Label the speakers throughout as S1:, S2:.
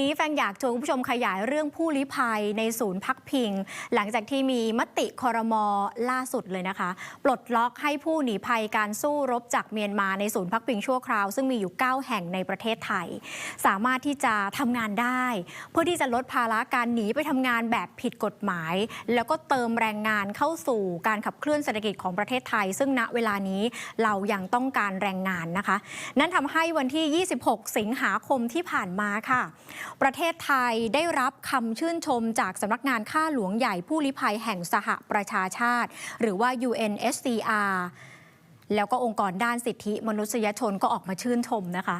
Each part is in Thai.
S1: นี้แฟงอยากชวนคุณผู้ชมขยายเรื่องผู้ลี้ภัยในศูนย์พักพิง หลังจากที่มีมติคอรมอล่าสุดเลยนะคะ ปลดล็อกให้ผู้หนีภัยการสู้รบจากเมียนมาในศูนย์พักพิงชั่วคราว ซึ่งมีอยู่ 9 แห่งในประเทศไทย สามารถที่จะทำงานได้ เพื่อที่จะลดภาระการหนีไปทำงานแบบผิดกฎหมาย แล้วก็เติมแรงงานเข้าสู่การขับเคลื่อนเศรษฐกิจของประเทศไทย ซึ่งณเวลานี้เรายังต้องการแรงงานนะคะ นั่นทำให้วันที่ 26 สิงหาคมที่ผ่านมาค่ะประเทศไทยได้รับคำชื่นชมจากสำนักงานข้าหลวงใหญ่ผู้ลี้ภัยแห่งสหประชาชาติ หรือว่า UNSCR แล้วก็องค์กรด้านสิทธิมนุษยชนก็ออกมาชื่นชมนะคะ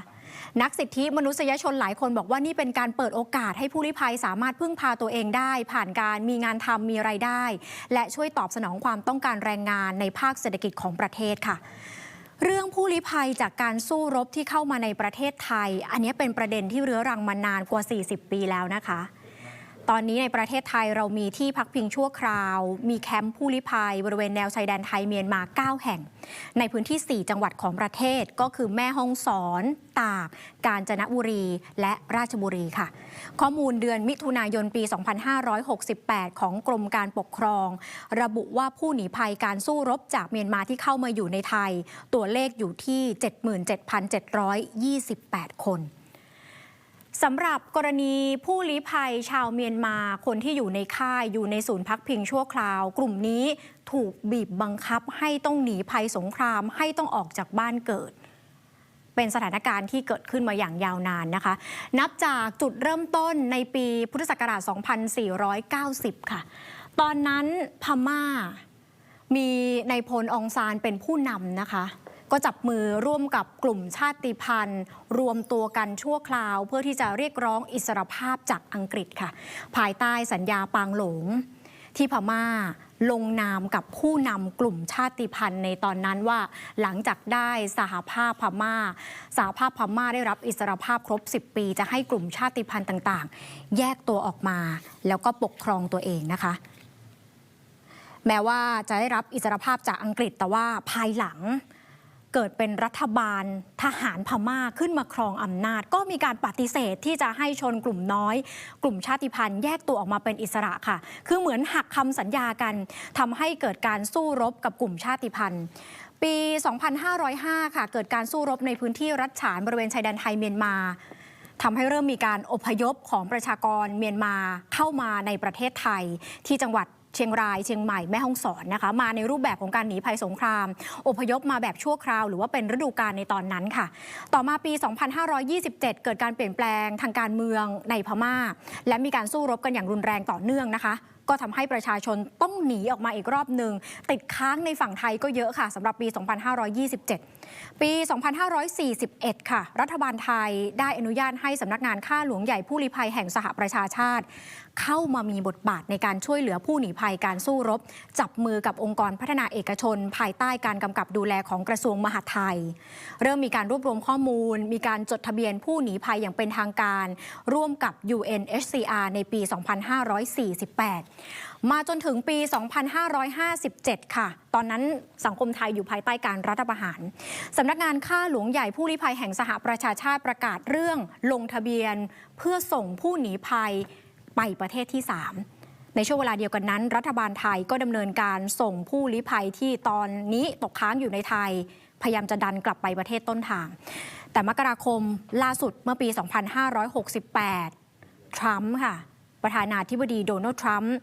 S1: นักสิทธิมนุษยชนหลายคนบอกว่านี่เป็นการเปิดโอกาสให้ผู้ลี้ภัยสามารถพึ่งพาตัวเองได้ ผ่านการมีงานทำมีไรายได้ และช่วยตอบสนองความต้องการแรงงานในภาคเศรษฐกิจของประเทศค่ะ เรื่องผู้ลี้ภัยจากการสู้รบที่เข้ามาในประเทศไทย อันนี้เป็นประเด็นที่เรื้อรังมานานกว่า 40 ปีแล้วนะคะ ตอนนี้ในประเทศไทยเรามีที่พักพิงชั่วคราว มีแคมป์ผู้ลี้ภัย บริเวณแนวชายแดนไทยเมียนมา 9 แห่ง ในพื้นที่ 4 จังหวัดของประเทศก็คือแม่ฮ่องสอน ตาก กาญจนบุรีและราชบุรีค่ะ ข้อมูลเดือนมิถุนายนปี 2568 ของกรมการปกครอง ระบุว่าผู้หนีภัยการสู้รบจากเมียนมาที่เข้ามาอยู่ในไทย ตัวเลขอยู่ที่ 77,728 คน สำหรับกรณีผู้ลี้ภัยชาวเมียนมาคนที่อยู่ในค่ายอยู่ในศูนย์พักพิงชั่วคราว กลุ่มนี้ถูกบีบบังคับให้ต้องหนีภัยสงครามให้ต้องออกจากบ้านเกิด เป็นสถานการณ์ที่เกิดขึ้นมาอย่างยาวนานนะคะ นับจากจุดเริ่มต้นในปีพุทธศักราช 2490 ค่ะ ตอนนั้นพม่ามีในายพลองซานเป็นผู้นำนะคะ ก็จับมือร่วมกับกลุ่มชาติพันธุ์ รวมตัวกันชั่วคราว เพื่อที่จะเรียกร้องอิสรภาพจากอังกฤษค่ะ ภายใต้สัญญาปางหลง ที่พม่าลงนามกับผู้นำกลุ่มชาติพันธุ์ในตอนนั้นว่า หลังจากได้สหภาพพม่า สหภาพพม่าได้รับอิสรภาพครบ 10 ปี จะให้กลุ่มชาติพันธุ์ต่างๆ แยกตัวออกมา แล้วก็ปกครองตัวเองนะคะ แม้ว่าจะได้รับอิสรภาพจากอังกฤษแต่ว่าภายหลัง เกิดเป็นรัฐบาลทหารพม่าขึ้นมาครองอำนาจ ก็มีการปฏิเสธที่จะให้ชนกลุ่มน้อย กลุ่มชาติพันธุ์แยกตัวออกมาเป็นอิสระค่ะ คือเหมือนหักคำสัญญากันทำให้เกิดการสู้รบกับกลุ่มชาติพันธุ์ปี 2505 ค่ะ เกิดการสู้รบในพื้นที่รัฐฉานบริเวณชายแดนไทยเมียนมาทำให้เริ่มมีการอพยพของประชากรเมียนมาเข้ามาในประเทศไทยที่จังหวัดเชียงรายเชียงใหม่แม่ฮ่องสอนนะคะ มาในรูปแบบของการหนีภัยสงคราม อพยพมาแบบชั่วคราว หรือว่าเป็นฤดูกาลในตอนนั้นค่ะ ต่อมาปี 2527 เกิดการเปลี่ยนแปลงทางการเมืองในพม่า และมีการสู้รบกันอย่างรุนแรงต่อเนื่องนะคะ ก็ทำให้ประชาชนต้องหนีออกมาอีกรอบหนึ่ง ติดค้างในฝั่งไทยก็เยอะค่ะสำหรับปี 2527 ปี 2541 ค่ะ รัฐบาลไทยได้อนุญาตให้สำนักงานข้าหลวงใหญ่ผู้ลี้ภัยแห่งสหประชาชาติ เข้ามามีบทบาทในการช่วยเหลือผู้หนีภัยการสู้รบ จับมือกับองค์กรพัฒนาเอกชน ภายใต้การกำกับดูแลของกระทรวงมหาดไทย เริ่มมีการรวบรวมข้อมูล มีการจดทะเบียนผู้หนีภัยอย่างเป็นทางการ ร่วมกับ UNHCR ในปี 2548มาจนถึงปี 2557 ค่ะ ตอนนั้นสังคมไทยอยู่ภายใต้การรัฐประหาร สำนักงานข้าหลวงใหญ่ผู้ลี้ภัยแห่งสหประชาชาติประกาศเรื่องลงทะเบียน เพื่อส่งผู้หนีภัยไปประเทศที่ 3ในช่วงเวลาเดียวกันนั้น รัฐบาลไทยก็ดำเนินการส่งผู้ลี้ภัยที่ตอนนี้ตกค้างอยู่ในไทย พยายามจะดันกลับไปประเทศต้นทาง แต่มกราคมล่าสุดเมื่อปี 2568 ทรัมป์ค่ะ ประธานาธิบดีโดนัลด์ทรัมป์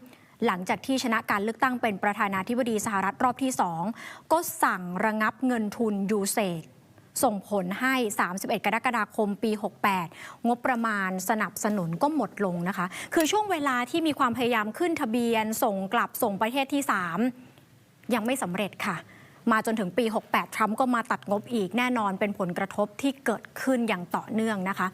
S1: หลังจากที่ชนะการเลือกตั้งเป็นประธานาธิบดีสหรัฐรอบที่2ก็สั่งระงับเงินทุนยูเซกส่งผลให้ 31 กรกฎาคม ปี 68 งบประมาณสนับสนุนก็หมดลงนะคะ คือช่วงเวลาที่มีความพยายามขึ้นทะเบียน ส่งกลับส่งประเทศที่ 3 ยังไม่สำเร็จค่ะ มาจนถึงปี 68 ทรัมป์ก็มาตัดงบอีกแน่นอนเป็นผลกระทบที่เกิดขึ้นอย่างต่อเนื่องนะคะ